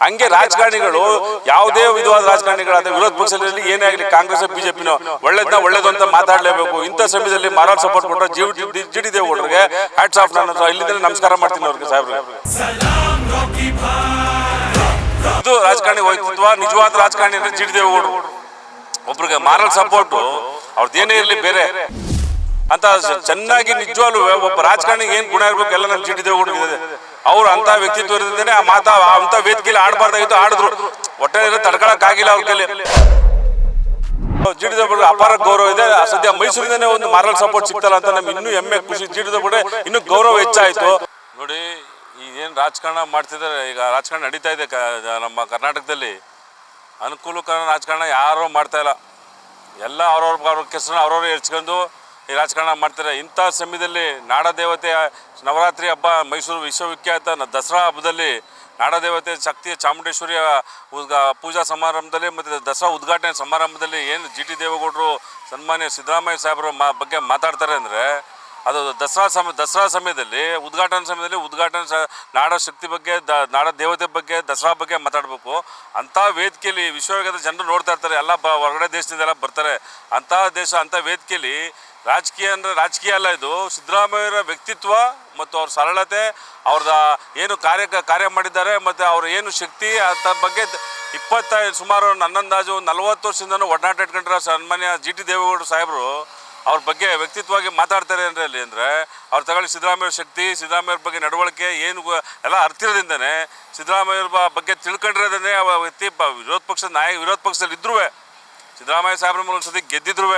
ಹಂಗೆ ರಾಜಕಾರಣಿಗಳು ಯಾವುದೇ ವಿಧವಾದ ರಾಜಕಾರಣಿಗಳಾದ ವಿರೋಧ ಪಕ್ಷದಲ್ಲಿ ಏನೇ ಆಗಲಿ ಕಾಂಗ್ರೆಸ್ ಬಿಜೆಪಿನೋ ಒಳ್ಳೇದನ್ನ ಒಳ್ಳೇದು ಅಂತ ಮಾತಾಡಲೇಬೇಕು. ಇಂಥ ಸಮಯದಲ್ಲಿ ಮಾರಾಟ ಸಪೋರ್ಟ್ ಕೊಟ್ಟರೆ G G D hats off ನಾನು ಇಲ್ಲಿಂದಲೇ ನಮಸ್ಕಾರ ಮಾಡ್ತೀನಿ ಅವ್ರಿಗೆ ಸಾಹೇಬ್ರೆ. ಇದು ರಾಜಕಾರಣಿ ವ್ಯಕ್ತಿತ್ವ ನಿಜವಾದ ರಾಜಕಾರಣಿ ಅಂದ್ರೆ ಜಿ ಡಿ ಒಬ್ರಿಗೆ ಮಾರಲ್ ಸಪೋರ್ಟು ಅವ್ರದ್ದು ಏನೇ ಇರಲಿ ಬೇರೆ. ಅಂತ ಚೆನ್ನಾಗಿ ನಿಜವಾಗ್ಲೂ ಒಬ್ಬ ರಾಜಕಾರಣಿಗೆ ಏನು ಗುಣ ಇರಬೇಕು ಎಲ್ಲ ನಮ್ಮ ಜಿ ಡಿ ಅವ್ರು ಅಂತ ವ್ಯಕ್ತಿತ್ವ ಇರ್ತಿದ್ದೇನೆ ಆ ಮಾತಾ ಅಂತ ವೇದಿಕೆಯಲ್ಲಿ ಆಡಬಾರ್ದಾಗಿತ್ತು, ಆಡಿದ್ರು. ಒಟ್ಟೆ ತಡ್ಕೊಳಕ್ ಆಗಿಲ್ಲ ಅವ್ರ ಕೈಲಿ. ಜಿಡಿದ ಡಿ ಅಪಾರ ಗೌರವ ಇದೆ. ಸದ್ಯ ಮೈಸೂರಿಂದನೇ ಒಂದು ಮಾರಲ್ ಸಪೋರ್ಟ್ ಸಿಗ್ತಲ್ಲ ಅಂತ ನಮ್ಗೆ ಇನ್ನೂ ಹೆಮ್ಮೆ ಖುಷಿ. ಜಿಡಿದ ದೇವೇಗೌಡ ಇನ್ನೂ ಗೌರವ ಹೆಚ್ಚಾಯ್ತು. ನೋಡಿ ಏನು ರಾಜಕಾರಣ ಮಾಡ್ತಿದ್ದಾರೆ, ಈಗ ರಾಜಕಾರಣ ನಡೀತಾ ಇದೆ ನಮ್ಮ ಕರ್ನಾಟಕದಲ್ಲಿ. ಅನುಕೂಲಕರ ರಾಜಕಾರಣ ಯಾರೂ ಮಾಡ್ತಾ ಇಲ್ಲ. ಎಲ್ಲ ಅವ್ರವ್ರ ಅವ್ರ ಕೆಸರನ್ನ ಅವ್ರವ್ರು ಹೆಚ್ಕೊಂಡು ಈ ರಾಜಕಾರಣ ಮಾಡ್ತಾರೆ. ಇಂಥ ಸಮಯದಲ್ಲಿ ನಾಡದೇವತೆ, ನವರಾತ್ರಿ ಹಬ್ಬ ಮೈಸೂರು ವಿಶ್ವವಿಖ್ಯಾತ ದಸರಾ ಹಬ್ಬದಲ್ಲಿ ನಾಡದೇವತೆ ಶಕ್ತಿಯ ಚಾಮುಂಡೇಶ್ವರಿಯ ಪೂಜಾ ಸಮಾರಂಭದಲ್ಲಿ ಮತ್ತು ದಸರಾ ಉದ್ಘಾಟನೆ ಸಮಾರಂಭದಲ್ಲಿ ಏನು ಜಿ ಟಿ ದೇವೇಗೌಡರು, ಸನ್ಮಾನ್ಯ ಸಿದ್ದರಾಮಯ್ಯ ಸಾಹೇಬರ ಮಾ, ಬಗ್ಗೆ ಮಾತಾಡ್ತಾರೆ ಅಂದರೆ ಅದು ದಸರಾ ಸಮ, ದಸರಾ ಸಮಯದಲ್ಲಿ, ಉದ್ಘಾಟನೆ ಸಮಯದಲ್ಲಿ ಉದ್ಘಾಟನೆ ಸ ನಾಡ ಶಕ್ತಿ ಬಗ್ಗೆ, ದ ನಾಡ ದೇವತೆ ಬಗ್ಗೆ, ದಸರಾ ಬಗ್ಗೆ ಮಾತಾಡಬೇಕು. ಅಂಥ ವೇದಿಕೆಯಲ್ಲಿ ವಿಶ್ವವಿಖ್ಯಾತ ಜನರು ನೋಡ್ತಾ ಇರ್ತಾರೆ. ಎಲ್ಲ ಬ, ಹೊರಗಡೆ ದೇಶದಿಂದೆಲ್ಲ ಬರ್ತಾರೆ. ಅಂಥ ದೇಶ, ಅಂಥ ವೇದಿಕೆಯಲ್ಲಿ ರಾಜಕೀಯ ಅಂದರೆ ರಾಜಕೀಯ ಅಲ್ಲ ಇದು. ಸಿದ್ದರಾಮಯ್ಯರ ವ್ಯಕ್ತಿತ್ವ ಮತ್ತು ಅವ್ರ ಸರಳತೆ, ಅವ್ರದ ಏನು ಕಾರ್ಯ ಕಾರ್ಯ ಮಾಡಿದ್ದಾರೆ ಮತ್ತು ಅವ್ರ ಏನು ಶಕ್ತಿ ಅಂತ ಬಗ್ಗೆ ಇಪ್ಪತ್ತೈದು, ಸುಮಾರು ನನ್ನಂದಾಜು ನಲವತ್ತು ವರ್ಷದಿಂದನೂ ಒಡನಾಟ ಇಟ್ಕೊಂಡಿರೋ ಸನ್ಮಾನ್ಯ ಜಿ ಟಿ ದೇವೇಗೌಡರು ಸಾಹೇಬರು ಅವ್ರ ಬಗ್ಗೆ ವ್ಯಕ್ತಿತ್ವವಾಗಿ ಮಾತಾಡ್ತಾರೆ ಅಂದರೆ ಅಲ್ಲಿ ಅಂದರೆ ಅವ್ರು ತಗೊಳ್ಳಿ ಸಿದ್ದರಾಮಯ್ಯ ಶಕ್ತಿ ಸಿದ್ದರಾಮಯ್ಯರ ಬಗ್ಗೆ ನಡವಳಿಕೆ, ಏನು ಎಲ್ಲ ಅರ್ಥಿರೋದ್ರಿಂದನೇ ಸಿದ್ದರಾಮಯ್ಯರ ಬಗ್ಗೆ ತಿಳ್ಕೊಂಡಿರೋದನ್ನೇ ವ್ಯಕ್ತಿ ವಿರೋಧ ಪಕ್ಷದ ನಾಯಕ, ವಿರೋಧ ಪಕ್ಷದಲ್ಲಿ ಇದ್ರೂ ಸಿದ್ದರಾಮಯ್ಯ ಸಾಹೇಬ್ರ ಮೂಲಕ ಒಂದ್ಸತಿ ಗೆದ್ದಿದ್ರು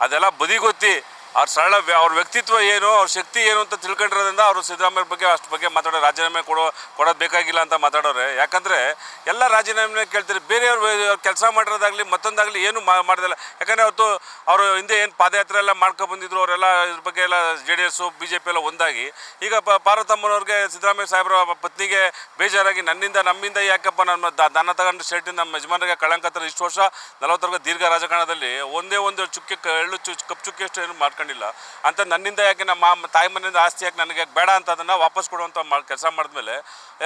ಅದೆಲ್ಲ ಬದಿಗೊತ್ತಿ ಅವ್ರ ಸರಳ ಅವ್ರ ವ್ಯಕ್ತಿತ್ವ ಏನು, ಅವ್ರ ಶಕ್ತಿ ಏನು ಅಂತ ತಿಳ್ಕೊಂಡಿರೋದ್ರಿಂದ ಅವರು ಸಿದ್ದರಾಮಯ್ಯ ಬಗ್ಗೆ ಅಷ್ಟು ಬಗ್ಗೆ ಮಾತಾಡೋ ರಾಜೀನಾಮೆ ಕೊಡೋ ಕೊಡೋದು ಬೇಕಾಗಿಲ್ಲ ಅಂತ ಮಾತಾಡೋರೆ ಯಾಕಂದರೆ ಎಲ್ಲ ರಾಜೀನಾಮೆ ಕೇಳ್ತಾರೆ. ಬೇರೆಯವ್ರು ಕೆಲಸ ಮಾಡಿರೋದಾಗಲಿ, ಮತ್ತೊಂದಾಗಲಿ ಏನು ಮಾಡೋದಿಲ್ಲ. ಯಾಕಂದರೆ ಅವತ್ತು ಅವರು ಹಿಂದೆ ಏನು ಪಾದಯಾತ್ರೆ ಎಲ್ಲ ಮಾಡ್ಕೊ ಬಂದಿದ್ರು, ಅವರೆಲ್ಲ ಇದ್ರ ಬಗ್ಗೆ ಎಲ್ಲ J D S B J P ಎಲ್ಲ ಒಂದಾಗಿ. ಈಗ ಪ ಪಾರ್ವತಮ್ಮನವ್ರಿಗೆ ಸಿದ್ದರಾಮಯ್ಯ ಸಾಹೇಬ್ರ ಪತ್ನಿಗೆ ಬೇಜಾರಾಗಿ ನನ್ನಿಂದ, ನಮ್ಮಿಂದ ಯಾಕಪ್ಪ ನನ್ನ ದ- ದನ ತಗೊಂಡು ಶರ್ಟಿಂದ ನಮ್ಮ ಯಜಮಾನರಿಗೆ ಕಳಂಕ ಇಷ್ಟು ವರ್ಷ ನಲವತ್ತರ ದೀರ್ಘ ರಾಜಕಾರಣದಲ್ಲಿ ಒಂದೇ ಒಂದು ಚುಕ್ಕೆ ಎಳ್ಳು ಚು ಕಪ್ ಚುಕ್ಕೆ ಏನು ಏನು ಮಾಡ್ಕೊಂಡಿಲ್ಲ. ಅಂತ ನನ್ನಿಂದ ಯಾಕೆ ನಮ್ಮ ತಾಯಿ ಮನೆಯಿಂದ ಆಸ್ತಿ ಯಾಕೆ ನನಗೆ ಬೇಡ ಅಂತ ಅದನ್ನು ವಾಪಸ್ ಕೊಡುವಂಥ ಮಾ ಕೆಲಸ ಮಾಡಿದ್ಮೇಲೆ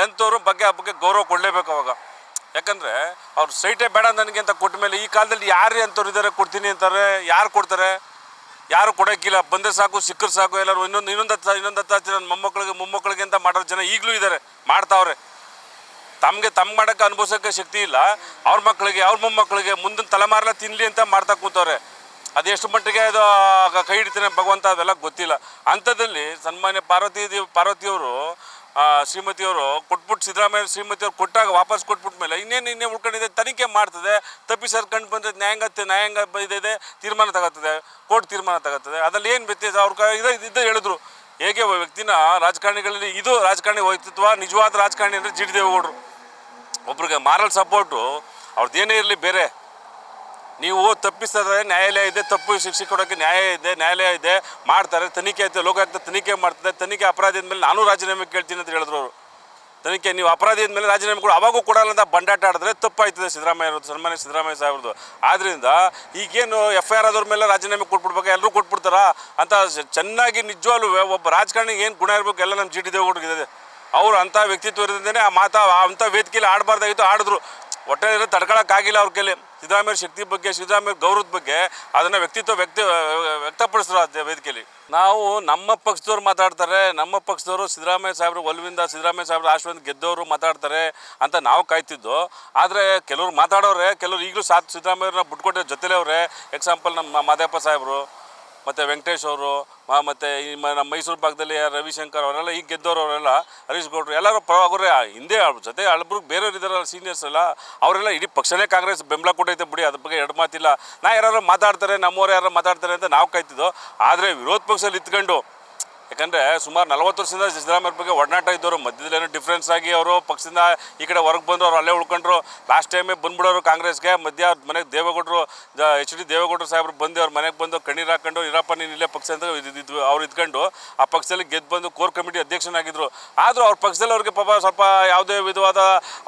ಎಂಥವ್ರು ಬಗ್ಗೆ ಬಗ್ಗೆ ಗೌರವ ಕೊಡಲೇಬೇಕು ಅವಾಗ. ಯಾಕಂದರೆ ಅವ್ರು ಸೈಟೇ ಬೇಡ ನನಗೆ ಅಂತ ಕೊಟ್ಟ ಮೇಲೆ ಈ ಕಾಲದಲ್ಲಿ ಯಾರು ಅಂಥವ್ರು ಇದ್ದಾರೆ ಕೊಡ್ತೀನಿ ಅಂತಾರೆ, ಯಾರು ಕೊಡ್ತಾರೆ? ಯಾರು ಕೊಡೋಕ್ಕಿಲ್ಲ. ಬಂದರೆ ಸಾಕು, ಸಿಕ್ಕರು ಸಾಕು, ಎಲ್ಲರೂ ಇನ್ನೊಂದು ಇನ್ನೊಂದು ಹತ್ತು ಇನ್ನೊಂದು ಹತ್ತು ಹಚ್ಚಿ ನನ್ನ ಮೊಮ್ಮಕ್ಕಳಿಗೆ ಮೊಮ್ಮಕ್ಕಳಿಗೆ ಅಂತ ಮಾಡೋ ಜನ ಈಗಲೂ ಇದ್ದಾರೆ ಮಾಡ್ತಾವ್ರೆ. ತಮಗೆ ತಮ್ಮ ಮಾಡೋಕ್ಕೆ ಅನುಭವಿಸೋಕ್ಕೆ ಶಕ್ತಿ ಇಲ್ಲ. ಅವ್ರ ಮಕ್ಕಳಿಗೆ, ಅವ್ರ ಮೊಮ್ಮಕ್ಕಳಿಗೆ ಮುಂದಿನ ತಲೆಮಾರಲ್ಲ ತಿನ್ನಲಿ ಅಂತ ಮಾಡ್ತಾ ಕೂತವ್ರೆ. ಅದು ಎಷ್ಟು ಮಟ್ಟಿಗೆ ಅದು ಕೈ ಹಿಡಿತಾನೆ ಭಗವಂತ ಅದೆಲ್ಲ ಗೊತ್ತಿಲ್ಲ. ಅಂಥದ್ದಲ್ಲಿ ಸನ್ಮಾನ್ಯ ಪಾರ್ವತಿ ದೇವಿ ಪಾರ್ವತಿಯವರು ಶ್ರೀಮತಿಯವರು ಕೊಟ್ಬಿಟ್ಟು ಸಿದ್ದರಾಮಯ್ಯ ಶ್ರೀಮತಿಯವ್ರು ಕೊಟ್ಟಾಗ ವಾಪಸ್ ಕೊಟ್ಬಿಟ್ಟ ಮೇಲೆ ಇನ್ನೇನು ಇನ್ನೇ ಉಳ್ಕೊಂಡಿದೆ, ತನಿಖೆ ಮಾಡ್ತದೆ ತಪ್ಪಿಸರ್ ಕಂಡು ಬಂದರೆ ನ್ಯಾಯಾಂಗ ನ್ಯಾಯಾಂಗ ಇದೆ ತೀರ್ಮಾನ ತಗೋತದೆ ಕೋರ್ಟ್ ತೀರ್ಮಾನ ತಗೋತದೆ ಅದರಲ್ಲಿ ಏನು ವ್ಯತ್ಯಾಸ? ಅವ್ರ ಇದು ಇದ್ದ ಹೇಳಿದ್ರು. ಹೇಗೆ ವ್ಯಕ್ತಿನ ರಾಜಕಾರಣಿಗಳಲ್ಲಿ ಇದು ರಾಜಕಾರಣಿ ವ್ಯಕ್ತಿತ್ವ ನಿಜವಾದ ರಾಜಕಾರಣಿ ಅಂದರೆ ಜಿ ಡಿ ದೇವೇಗೌಡರು. ಒಬ್ರಿಗೆ ಮಾರಲ್ ಸಪೋರ್ಟು ಅವ್ರದ್ದು ಏನೇ ಇರಲಿ ಬೇರೆ. ನೀವು ತಪ್ಪಿಸಿದ್ರೆ ನ್ಯಾಯಾಲಯ ಇದೆ, ತಪ್ಪು ಶಿಕ್ಷೆ ಕೊಡೋಕ್ಕೆ ನ್ಯಾಯ ಇದೆ, ನ್ಯಾಯಾಲಯ ಇದೆ, ಮಾಡ್ತಾರೆ, ತನಿಖೆ ಐತೆ ಲೋಕಾಯುಕ್ತ ತನಿಖೆ ಮಾಡ್ತದೆ ತನಿಖೆ ಅಪರಾಧಿ ಮೇಲೆ ನಾನು ರಾಜೀನಾಮೆ ಕೇಳ್ತೀನಿ ಅಂತ ಹೇಳಿದ್ರು ಅವರು. ತನಿಖೆ, ನೀವು ಅಪರಾಧಿ ಮೇಲೆ ರಾಜೀನಾಮೆ ಕೊಡು, ಅವಾಗೂ ಕೊಡಲ್ಲ ಅಂತ ಬಂಡಾಟ ಆಡಿದ್ರೆ ತಪ್ಪಾಯ್ತದೆ ಸಿದ್ದರಾಮಯ್ಯ ಅವ್ರದ್ದು, ಸನ್ಮಾನ್ಯ ಸಿದ್ದರಾಮಯ್ಯ ಸಾಹೇಬ್ರದ್ದು. ಆದ್ದರಿಂದ ಈಗೇನು ಎಫ್ ಐ ಆರ್ ಆದವ್ರ ಮೇಲೆ ರಾಜೀನಾಮೆ ಕೊಟ್ಬಿಡ್ಬೇಕು, ಎಲ್ಲರೂ ಕೊಟ್ಬಿಡ್ತಾರಾ? ಅಂತ ಚೆನ್ನಾಗಿ ನಿಜವಾಗ್ಲೂ ಒಬ್ಬ ರಾಜಕಾರಣಿಗೆ ಏನು ಗುಣ ಇರಬೇಕು, ಎಲ್ಲ ನಮ್ಮ ಜಿ ಟಿ ದೇವೇಗೌಡರಿಗೆ ಅವ್ರು ಅಂಥ ವ್ಯಕ್ತಿತ್ವ ಇರೋದ್ರಿಂದನೇ ಆ ಮಾತಾ ಅಂಥ ವೇದಿಕೆಯಲ್ಲಿ ಆಡಬಾರ್ದಾಗಿತ್ತು, ಆಡಿದ್ರು. ಒಟ್ಟಾರೆ ತಡ್ಕೊಳಕ್ಕಾಗಿಲ್ಲ ಅವ್ರ ಕೈಲಿ ಸಿದ್ದರಾಮಯ್ಯ ಶಕ್ತಿ ಬಗ್ಗೆ ಸಿದ್ದರಾಮಯ್ಯ ಗೌರವದ ಬಗ್ಗೆ ಅದನ್ನು ವ್ಯಕ್ತಿತ್ವ ವ್ಯಕ್ತಿ ವ್ಯಕ್ತಪಡಿಸಿದ್ರು ಆ ವೇದಿಕೆಯಲ್ಲಿ. ನಾವು ನಮ್ಮ ಪಕ್ಷದವ್ರು ಮಾತಾಡ್ತಾರೆ, ನಮ್ಮ ಪಕ್ಷದವರು ಸಿದ್ದರಾಮಯ್ಯ ಸಾಹೇಬ್ರು ಒಲವಿಂದ ಸಿದ್ದರಾಮಯ್ಯ ಸಾಹೇಬ್ರು ಆಶ್ರಮದ ಗೆದ್ದವರು ಮಾತಾಡ್ತಾರೆ ಅಂತ ನಾವು ಕಾಯ್ತಿದ್ದು. ಆದರೆ ಕೆಲವ್ರು ಮಾತಾಡೋರೆ, ಕೆಲವ್ರು ಈಗಲೂ ಸಾಥ್ ಸಿದ್ದರಾಮಯ್ಯವ್ರನ್ನ ಬಿಟ್ಕೊಟ್ಟೆ ಜೊತೆಲೇ ಅವರೇ. ಎಕ್ಸಾಂಪಲ್ ನಮ್ಮ ಮಾದೇಪ್ಪ ಸಾಹೇಬರು ಮತ್ತು ವೆಂಕಟೇಶ್ ಅವರು ಮತ್ತು ಈ ನಮ್ಮ ಮೈಸೂರು ಭಾಗದಲ್ಲಿ ರವಿಶಂಕರ್ ಅವರೆಲ್ಲ, ಈಗ ಗೆದ್ದವರು ಅವರೆಲ್ಲ ಹರೀಶ್ ಗೌಡ್ರು ಎಲ್ಲರೂ ಹಿಂದೆ ಅವ್ರ ಜೊತೆ ಹಳಬ್ರು ಬೇರೆಯವ್ರು ಇದ್ದಾರಲ್ಲ ಸೀನಿಯರ್ಸ್ ಎಲ್ಲ, ಅವರೆಲ್ಲ ಇಡೀ ಪಕ್ಷನೇ ಕಾಂಗ್ರೆಸ್ ಬೆಂಬಲ ಕೊಟ್ಟೈತೆ ಬಿಡಿ, ಅದ್ರ ಬಗ್ಗೆ ಎರಡು ಮಾತಿಲ್ಲ. ನಾ ಯಾರು ಮಾತಾಡ್ತಾರೆ, ನಮ್ಮವ್ರು ಯಾರು ಮಾತಾಡ್ತಾರೆ ಅಂತ ನಾವು ಕಾಯ್ತಿದ್ದೋ, ಆದರೆ ವಿರೋಧ ಪಕ್ಷದಲ್ಲಿ ಇತ್ಕೊಂಡು ಯಾಕಂದರೆ ಸುಮಾರು ನಲವತ್ತು ವರ್ಷದಿಂದ ಸಿದ್ದರಾಮಯ್ಯ ಬಗ್ಗೆ ಒಡನಾಟ ಇದ್ದವರು, ಮಧ್ಯದಲ್ಲಿ ಏನೋ ಡಿಫ್ರೆನ್ಸ್ ಆಗಿ ಅವರು ಪಕ್ಷದಿಂದ ಈ ಕಡೆ ಹೊರಗೆ ಬಂದು ಅವ್ರು ಅಲ್ಲೇ ಉಳ್ಕೊಂಡ್ರು. ಲಾಸ್ಟ್ ಟೈಮೇ ಬಂದ್ಬಿಡೋರು ಕಾಂಗ್ರೆಸ್ಗೆ, ಮಧ್ಯ ಅವ್ರ ಮನೆಗೆ ದೇವೇಗೌಡರು ಎಚ್ ಡಿ ದೇವೇಗೌಡರು ಸಾಹೇಬ್ರು ಬಂದು ಅವ್ರ ಮನೆಗೆ ಬಂದು ಕಣ್ಣೀರು ಹಾಕೊಂಡು, ಇರಪ್ಪ, ನೀನು ಇಲ್ಲೇ ಪಕ್ಷ ಅಂತ ಇದ್ದು ಅವ್ರು ಇದ್ಕೊಂಡು ಆ ಪಕ್ಷದಲ್ಲಿ ಗೆದ್ದು ಬಂದು ಕೋರ್ ಕಮಿಟಿ ಅಧ್ಯಕ್ಷನಾಗಿದ್ದರು ಆದರೂ ಅವ್ರ ಪಕ್ಷದಲ್ಲಿ ಅವ್ರಿಗೆ ಪಾಪ ಸ್ವಲ್ಪ ಯಾವುದೇ ವಿಧವಾದ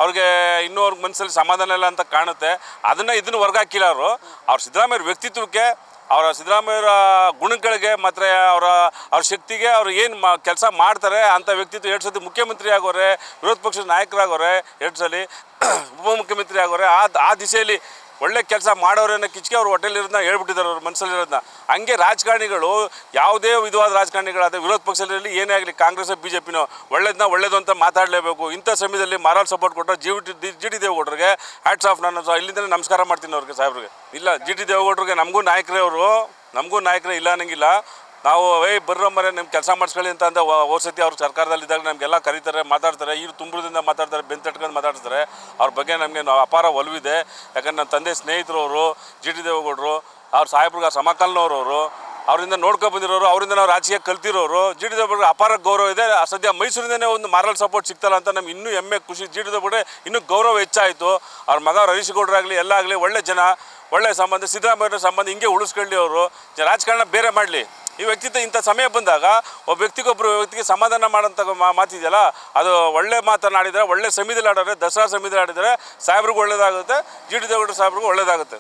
ಅವ್ರಿಗೆ ಇನ್ನೂ ಅವ್ರ ಮನಸ್ಸಲ್ಲಿ ಸಮಾಧಾನ ಇಲ್ಲ ಅಂತ ಕಾಣುತ್ತೆ. ಅದನ್ನು ಇದನ್ನು ಹೊರ್ಗಾಕಿಲ್ಲ ಅವರು. ಅವ್ರು ಸಿದ್ದರಾಮಯ್ಯ ವ್ಯಕ್ತಿತ್ವಕ್ಕೆ ಅವರ ಸಿದ್ದರಾಮಯ್ಯವರ ಗುಣಗಳಿಗೆ ಮತ್ತು ಅವರ, ಅವ್ರ ಶಕ್ತಿಗೆ ಅವ್ರು ಏನು ಮಾ, ಕೆಲಸ ಮಾಡ್ತಾರೆ ಅಂಥ ವ್ಯಕ್ತಿತ್ವ ಎರಡು ಸತಿ ಮುಖ್ಯಮಂತ್ರಿ ಆಗೋರೆ, ವಿರೋಧ ಪಕ್ಷದ ನಾಯಕರಾಗೋರೆ ಎರಡು ಸಲ ಉಪಮುಖ್ಯಮಂತ್ರಿ ಆಗೋರೆ, ಆ ಆ ದಿಶೆಯಲ್ಲಿ ಒಳ್ಳೆ ಕೆಲಸ ಮಾಡೋರನ್ನ ಕಿಚ್ಕೆ ಅವ್ರು ಹೋಟೆಲಿರೋದನ್ನ ಹೇಳ್ಬಿಟ್ಟಿದ್ದಾರೆ ಅವ್ರ ಮನಸ್ಸಲ್ಲಿರೋದನ್ನ ಹಂಗೆ ರಾಜಕಾರಣಿಗಳು ಯಾವುದೇ ವಿಧವಾದ ರಾಜಕಾರಣಿಗಳಾದ ವಿರೋಧ ಪಕ್ಷದಲ್ಲಿ ಏನೇ ಆಗಲಿ ಕಾಂಗ್ರೆಸ್ ಬಿ ಜೆ ಪಿನೋ ಒಳ್ಳೇದನ್ನ ಒಳ್ಳೇದು ಅಂತ ಮಾತಾಡಲೇಬೇಕು. ಇಂಥ ಸಮಯದಲ್ಲಿ ಮಾರಲ್ ಸಪೋರ್ಟ್ ಕೊಟ್ಟರೆ ಜಿ ಜಿ ಟಿ ದೇವೇಗೌಡರಿಗೆ ಹ್ಯಾಟ್ಸ್ ಆಫ್ ನಾನು ಇಲ್ಲಿಂದಲೇ ನಮಸ್ಕಾರ ಮಾಡ್ತೀನಿ ಅವ್ರಿಗೆ ಸಾಹೇಬ್ರಿಗೆ. ಇಲ್ಲ, ಜಿ ಟಿ ದೇವೇಗೌಡರಿಗೆ ನಮಗೂ ನಾಯಕರೇ ಅವರು. ನಮಗೂ ನಾಯಕರೇ ಇಲ್ಲ ಅನ್ನಂಗಿಲ್ಲ. ನಾವು, ಏಯ್ ಬರ್ರಮ್ಮರೆ ಮರೆ ನಿಮ್ಮ ಕೆಲಸ ಮಾಡಿಸ್ಕೊಳ್ಳಿ ಅಂತ ಅಂದ ಸತಿ ಅವ್ರು ಸರ್ಕಾರದಲ್ಲಿದ್ದಾಗ ನಮಗೆಲ್ಲ ಕರೀತಾರೆ, ಮಾತಾಡ್ತಾರೆ, ಇವ್ರು ತುಂಬುದಿಂದ ಮಾತಾಡ್ತಾರೆ ಬೆನ್ ತಟ್ಕೊಂಡು ಮಾತಾಡ್ತಾರೆ ಅವ್ರ ಬಗ್ಗೆ ನಮಗೆ ಅಪಾರ ಒಲವಿದೆ. ಯಾಕಂದ್ರೆ ನನ್ನ ತಂದೆ ಸ್ನೇಹಿತರು ಅವರು, ಜಿ. ಟಿ. ದೇವೇಗೌಡರು, ಅವ್ರ ಸಾಹೇಬ್ರಿಗೆ ಸಮಕಾಲನವ್ರು ಅವರು, ಅವರಿಂದ ನೋಡ್ಕೊ ಬಂದಿರೋರು, ಅವರಿಂದ ನಾವು ರಾಜಕೀಯ ಕಲ್ತಿರೋರು, ಜಿ. ಡಿ ದೇವೇಗೌಡರಿಗೆ ಅಪಾರ ಗೌರವ ಇದೆ. ಸದ್ಯ ಮೈಸೂರಿಂದನೇ ಒಂದು ಮಾರಲ್ ಸಪೋರ್ಟ್ ಸಿಗ್ತಲ್ಲ ಅಂತ ನಮ್ಗೆ ಇನ್ನೂ ಹೆಮ್ಮೆ, ಖುಷಿ. ಜಿ. ಡಿ ದೇವೇಗೌಡ ಇನ್ನೂ ಗೌರವ ಹೆಚ್ಚಾಯಿತು. ಅವ್ರ ಮಗ ಹರೀಶ್ ಗೌಡ್ರಾಗಲಿ ಎಲ್ಲ ಆಗಲಿ, ಒಳ್ಳೆ ಜನ, ಒಳ್ಳೆ ಸಂಬಂಧ ಸಿದ್ದರಾಮಯ್ಯ ಸಂಬಂಧ ಹಿಂಗೆ ಉಳಿಸ್ಕೊಳ್ಳಿ ಅವರು. ರಾಜಕಾರಣ ಬೇರೆ ಮಾಡಲಿ. ಈ ವ್ಯಕ್ತಿತ್ವ ಇಂಥ ಸಮಯ ಬಂದಾಗ ಒಬ್ಬ ವ್ಯಕ್ತಿಗೊಬ್ಬರು ವ್ಯಕ್ತಿಗೆ ಸಮಾಧಾನ ಮಾಡೋಂಥ ಮಾತಿದೆಯಲ್ಲ, ಅದು ಒಳ್ಳೆ ಮಾತನಾಡಿದರೆ ಒಳ್ಳೆ ಸಮಿತಿಲಿ ಆಡಿದ್ರೆ, ದಸರಾ ಸಮಿತಿಲಿ ಆಡಿದರೆ ಸಾಹೇಬ್ರಿಗೂ ಒಳ್ಳೆಯದಾಗುತ್ತೆ ಜಿ ಡಿ ದೇವೇಗೌಡ ಸಾಹೇಬ್ರಿಗೂ ಒಳ್ಳೇದಾಗುತ್ತೆ.